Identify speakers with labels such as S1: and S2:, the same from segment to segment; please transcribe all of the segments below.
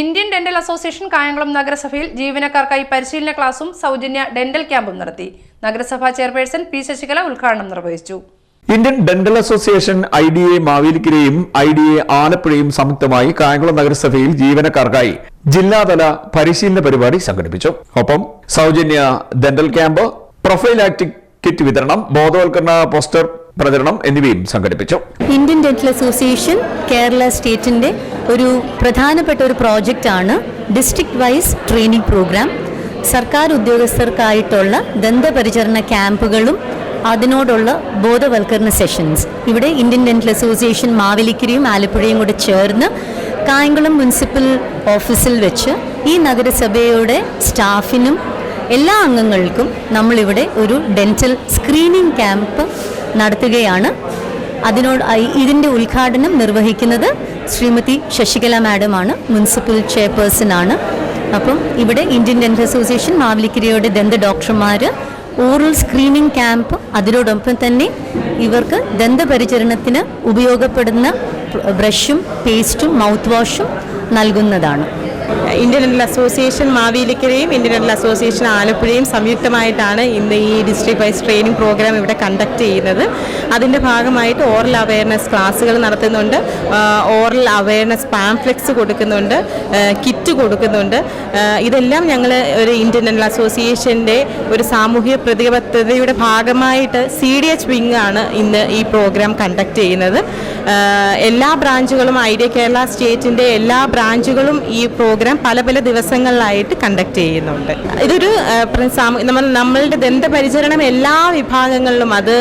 S1: Indian dental association Kayamkulam നഗരസഭയിൽ ജീവനക്കാർക്കായി പരിശീലന ക്ലാസും സൗജന്യ ഡെന്റൽ ക്യാമ്പും നടത്തി. നഗരസഭാ ചെയർപേഴ്സൺ പി ശശികല ഉദ്ഘാടനം നിർവഹിച്ചു.
S2: Indian Dental Association I D A മാവേലിക്കരയും I D A ആലപ്പുഴയും സംയുക്തമായി കായംകുളം നഗരസഭയിൽ ജീവനക്കാർക്കായി ജില്ലാതല പരിശീലന പരിപാടി സംഘടിപ്പിച്ചു. ഒപ്പം സൗജന്യ ഡെന്റൽ ക്യാമ്പ് പ്രൊഫൈലാക്ടിക് കിറ്റ് വിതരണം ബോധവൽക്കരണ പോസ്റ്റർ പ്രചരണം എന്നിവയും സംഘടിപ്പിച്ചു.
S3: ഇന്ത്യൻ ഡെന്റൽ അസോസിയേഷൻ കേരള സ്റ്റേറ്റിന്റെ ഒരു പ്രധാനപ്പെട്ട ഒരു പ്രോജക്റ്റ് ആണ് ഡിസ്ട്രിക്ട് വൈസ് ട്രെയിനിങ് പ്രോഗ്രാം. സർക്കാർ ഉദ്യോഗസ്ഥർക്കായിട്ടുള്ള ദന്തപരിചരണ ക്യാമ്പുകളും അതിനോടുള്ള ബോധവൽക്കരണ സെഷൻസ്. ഇവിടെ ഇന്ത്യൻ ഡെന്റൽ അസോസിയേഷൻ മാവേലിക്കരയും ആലപ്പുഴയും കൂടെ ചേർന്ന് കായംകുളം മുനിസിപ്പൽ ഓഫീസിൽ വെച്ച് ഈ നഗരസഭയുടെ സ്റ്റാഫിനും എല്ലാ അംഗങ്ങൾക്കും നമ്മളിവിടെ ഒരു ഡെന്റൽ സ്ക്രീനിംഗ് ക്യാമ്പ് നടത്തുകയാണ്. അതിനോട് ഇതിന്റെ ഉദ്ഘാടനം നിർവഹിക്കുന്നത് ശ്രീമതി ശശികല മാഡമാണ് മുനിസിപ്പൽ ചെയർപേഴ്സൺ ആണ് അപ്പം ഇവിടെ ഇന്ത്യൻ ഡെന്റൽ അസോസിയേഷൻ മാവലിക്കരയുടെ ദന്ത ഡോക്ടർമാർ ഓറൽ സ്ക്രീനിങ് ക്യാമ്പ് അതിനോടൊപ്പം തന്നെ ഇവർക്ക് ദന്തപരിചരണത്തിന് ഉപയോഗപ്പെടുന്ന ബ്രഷും പേസ്റ്റും മൗത്ത് വാഷും നൽകുന്നതാണ്.
S4: ഇന്ത്യൻ ഡെന്റൽ അസോസിയേഷൻ മാവേലിക്കരയും ഇന്ത്യൻ ഡെന്റൽ അസോസിയേഷൻ ആലപ്പുഴയും സംയുക്തമായിട്ടാണ് ഇന്ന് ഈ ഡിസ്ട്രിക്ട് വൈസ് ട്രെയിനിങ് പ്രോഗ്രാം ഇവിടെ കണ്ടക്ട് ചെയ്യുന്നത്. അതിന്റെ ഭാഗമായിട്ട് ഓറൽ അവയർനെസ് ക്ലാസ്സുകൾ നടത്തുന്നുണ്ട്. ഓറൽ അവയർനെസ് പാംഫ്ലെക്സ് കൊടുക്കുന്നുണ്ട്. കിറ്റ് കൊടുക്കുന്നുണ്ട്. ഇതെല്ലാം ഞങ്ങൾ ഒരു ഇന്ത്യൻ ഡെന്റൽ അസോസിയേഷന്റെ ഒരു സാമൂഹിക പ്രതിബദ്ധതയുടെ ഭാഗമായിട്ട് സി ഡി എച്ച് വിങ് ആണ് ഇന്ന് ഈ പ്രോഗ്രാം കണ്ടക്ട് ചെയ്യുന്നത്. എല്ലാ ബ്രാഞ്ചുകളും ഐഡിയ കേരള സ്റ്റേറ്റിന്റെ എല്ലാ ബ്രാഞ്ചുകളും ഈ പ്രോഗ്രാം പല പല ദിവസങ്ങളിലായിട്ട് കണ്ടക്ട് ചെയ്യുന്നുണ്ട്. ഇതൊരു നമ്മൾ നമ്മളുടെ ദന്തപരിചരണം എല്ലാ വിഭാഗങ്ങളിലും അത്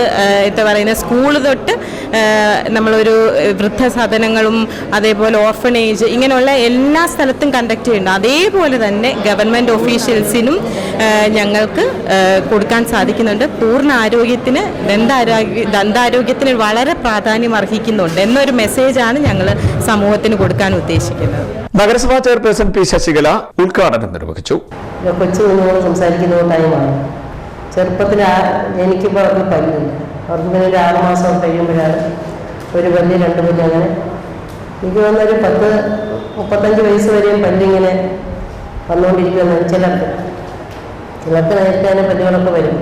S4: എന്താ പറയുന്നത് സ്കൂൾ തൊട്ട് നമ്മളൊരു വൃദ്ധസദനങ്ങളും അതേപോലെ ഓർഫനേജ് ഇങ്ങനെയുള്ള എല്ലാ സ്ഥലത്തും കണ്ടക്ട് ചെയ്യുന്നുണ്ട്. അതേപോലെ തന്നെ ഗവൺമെന്റ് ഓഫീഷ്യൽസിനും ഞങ്ങൾക്ക് കൊടുക്കാൻ സാധിക്കുന്നുണ്ട്. പൂർണ ആരോഗ്യത്തിന് ദന്താരോഗ്യ ദന്താരോഗ്യത്തിന് വളരെ പ്രാധാന്യം അർഹിക്കുന്നുണ്ട് എന്നൊരു മെസ്സേജാണ് ഞങ്ങൾ സമൂഹത്തിന് കൊടുക്കാൻ ഉദ്ദേശിക്കുന്നത്.
S2: നഗരസഭാ ചെയർപേഴ്സൺ പി ശശികല ഉദ്ഘാടനം നിർവഹിച്ചു.
S5: കൊച്ചു കുഞ്ഞുങ്ങൾ സംസാരിക്കുന്ന ടൈമാണ്. ചെറുപ്പത്തിൽ എനിക്കിപ്പോൾ അവർക്ക് പല്ലില്ല. അവർക്ക് പിന്നെ ഒരു ആറ് മാസം കഴിയുമ്പോഴാണ് ഒരു പല്ല് രണ്ട് പല്ല് അങ്ങനെ. എനിക്ക് തോന്നുന്നൊരു പത്ത് മുപ്പത്തഞ്ച് വയസ്സ് വരെയും പല്ലിങ്ങനെ വന്നുകൊണ്ടിരിക്കുമെന്നാണ് ചിലർക്ക്. ചിലർക്ക് നേരത്തെ പല്ലുകളൊക്കെ വരും.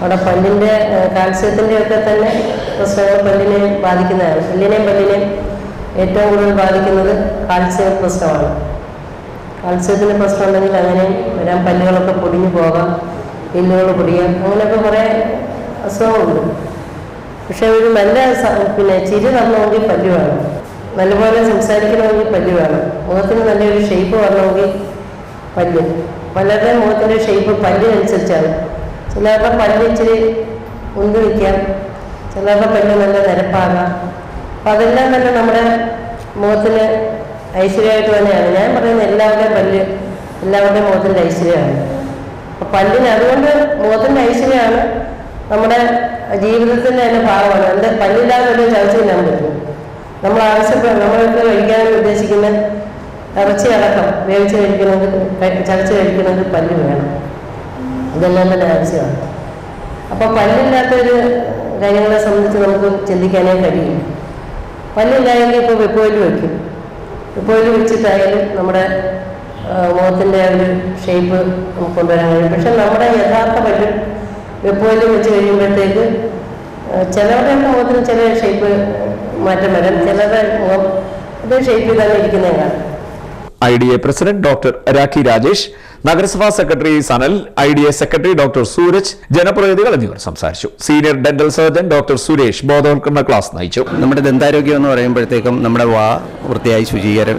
S5: അവിടെ പല്ലിന്റെ കാൽസ്യത്തിന്റെ ഒക്കെ തന്നെ പ്രശ്നങ്ങൾ പല്ലിനെ ബാധിക്കുന്നതാണ്. പല്ലിനെയും പല്ലിനെയും ഏറ്റവും കൂടുതൽ ബാധിക്കുന്നത് കാൽസ്യ പ്രശ്നമാണ്. കാൽസ്യത്തിന് പ്രശ്നം ഉണ്ടെങ്കിൽ അങ്ങനെ വരാൻ പല്ലുകളൊക്കെ പൊടിഞ്ഞു പോകാം എല്ലുകൾ പൊടിയാം അങ്ങനെയൊക്കെ കുറേ അസുഖമുണ്ട് പക്ഷേ ഒരു നല്ല പിന്നെ ചിരി തരണമെങ്കിൽ പല്ലു വേണം. നല്ലപോലെ സംസാരിക്കണമെങ്കിൽ പല്ല് വേണം. മുഖത്തിന് നല്ലൊരു ഷേപ്പ് വരണമെങ്കിൽ പല്ല്. പലരുടെ മുഖത്തിന്റെ ഷേപ്പ് പല്ലിനനുസരിച്ചാണ്. ചിലരുടെ പല്ല് ഇച്ചിരി ഉന്തി നിൽക്കാം ചിലരുടെ പല്ല് നല്ല നിരപ്പാകാം അപ്പം അതെല്ലാം തന്നെ നമ്മുടെ മുഖത്തിന് ഐശ്വര്യമായിട്ട് തന്നെയാണ്. ഞാൻ പറയുന്ന എല്ലാവരുടെയും പല്ല് എല്ലാവരുടെയും മുഖത്തിന്റെ ഐശ്വര്യമാണ്. അപ്പം പല്ലിന് അതുകൊണ്ട് മുഖത്തിന്റെ ഐശ്വര്യമാണ് നമ്മുടെ ജീവിതത്തിന്റെ തന്നെ ഭാഗമാണ്. എന്റെ പല്ലില്ലാതെ ഒരു ചവച്ച് തിന്നാൻ പറ്റും. നമ്മൾ ആവശ്യപ്പെടും നമ്മളൊക്കെ കഴിക്കാൻ ഉദ്ദേശിക്കുന്ന ഇറച്ചി അടക്കം വേവിച്ച് കഴിക്കണമെങ്കിൽ ചവച്ച് കഴിക്കണമെങ്കിൽ പല്ല് വേണം. ഇതെല്ലാം തന്നെ ആവശ്യമാണ്. അപ്പോൾ പല്ലില്ലാത്തൊരു കാര്യങ്ങളെ സംബന്ധിച്ച് നമുക്ക് ചിന്തിക്കാനേ കഴിയില്ല. പല്ലില്ലായെങ്കിൽ ഇപ്പോൾ വെപ്പോയിൽ വയ്ക്കും വെപ്പോയിൽ വെച്ചിട്ടായാലും നമ്മുടെ മുഖത്തിന്റെ ഒരു ഷേപ്പ് നമുക്ക് കൊണ്ടുവരാൻ കഴിയും. പക്ഷെ നമ്മുടെ യഥാർത്ഥ പല്ല് വെപ്പോയിൽ വെച്ച് കഴിയുമ്പോഴത്തേക്ക് ചിലരുടെ മുഖത്തിന് ചില ഷേപ്പ് മാറ്റം വരാം. ചിലരുടെ മുഖം അതേ ഷേപ്പ് തന്നെ ഇരിക്കുന്നേ കാണാം.
S2: I D A president doctor Rakhi Rajesh നഗരസഭാ secretary Sanal I D A secretary doctor Sooraj ജനപ്രതിനിധികൾ എന്നിവർ സംസാരിച്ചു. Senior dental surgeon doctor Suresh ബോധവൽക്കരണ ക്ലാസ് നയിച്ചു.
S6: നമ്മുടെ ദന്താരോഗ്യം എന്ന് പറയുമ്പോഴത്തേക്കും നമ്മുടെ വാ വൃത്തിയായി ശുചീകര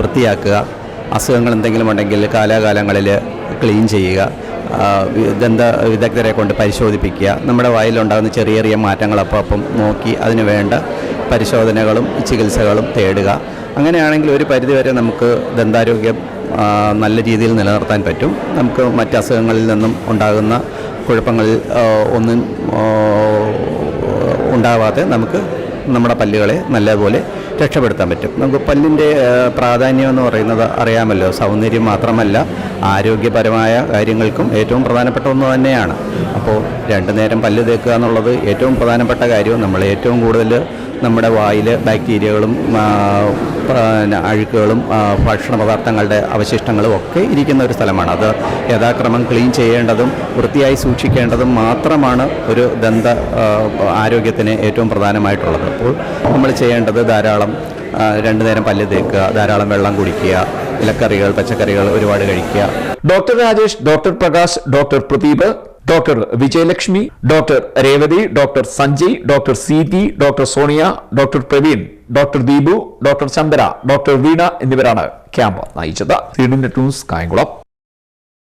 S6: വൃത്തിയാക്കുക അസുഖങ്ങൾ എന്തെങ്കിലും ഉണ്ടെങ്കിൽ കാലാകാലങ്ങളിൽ ക്ലീൻ ചെയ്യുക ദന്ത വിദഗ്ധരെ കൊണ്ട് പരിശോധിപ്പിക്കുക നമ്മുടെ വായിലുണ്ടാകുന്ന ചെറിയ ചെറിയ മാറ്റങ്ങൾ അപ്പം നോക്കി അതിന് വേണ്ട പരിശോധനകളും ചികിത്സകളും തേടുക അങ്ങനെയാണെങ്കിൽ ഒരു പരിധിവരെ നമുക്ക് ദന്താരോഗ്യം നല്ല രീതിയിൽ നിലനിർത്താൻ പറ്റും. നമുക്ക് മറ്റ് അസുഖങ്ങളിൽ നിന്നും ഉണ്ടാകുന്ന കുഴപ്പങ്ങളിൽ ഒന്നും ഉണ്ടാവാതെ നമുക്ക് നമ്മുടെ പല്ലുകളെ നല്ലപോലെ രക്ഷപ്പെടുത്താൻ പറ്റും. നമുക്ക് പല്ലിന്റെ പ്രാധാന്യം എന്ന് പറയുന്നത് അറിയാമല്ലോ. സൗന്ദര്യം മാത്രമല്ല ആരോഗ്യപരമായ കാര്യങ്ങൾക്കും ഏറ്റവും പ്രധാനപ്പെട്ട ഒന്ന് തന്നെയാണ്. അപ്പോൾ രണ്ടു നേരം പല്ല് തേക്കുക എന്നുള്ളത് ഏറ്റവും പ്രധാനപ്പെട്ട കാര്യവും. നമ്മൾ ഏറ്റവും കൂടുതൽ നമ്മുടെ വായിൽ ബാക്ടീരിയകളും അഴുക്കുകളും ഭക്ഷണ പദാർത്ഥങ്ങളുടെ അവശിഷ്ടങ്ങളും ഒക്കെ ഇരിക്കുന്ന ഒരു സ്ഥലമാണ്. അത് യഥാക്രമം ക്ലീൻ ചെയ്യേണ്ടതും വൃത്തിയായി സൂക്ഷിക്കേണ്ടതും മാത്രമാണ് ഒരു ദന്ത ആരോഗ്യത്തിന് ഏറ്റവും പ്രധാനമായിട്ടുള്ളത്. അപ്പോൾ നമ്മൾ ചെയ്യേണ്ടത് ധാരാളം രണ്ടു നേരം പല്ല് തേക്കുക ധാരാളം വെള്ളം കുടിക്കുക ഇലക്കറികൾ പച്ചക്കറികൾ ഒരുപാട് കഴിക്കുക.
S2: Doctor Rajesh doctor Prakash doctor Pradeep doctor Vijayalakshmi doctor Revathi doctor Sanjay doctor Seethi doctor Sonia doctor Praveen doctor Deepu doctor Chandra doctor Veena എന്നിവരാണ് ക്യാമ്പ് നയിച്ചത്. ന്യൂസ് കായംകുളം.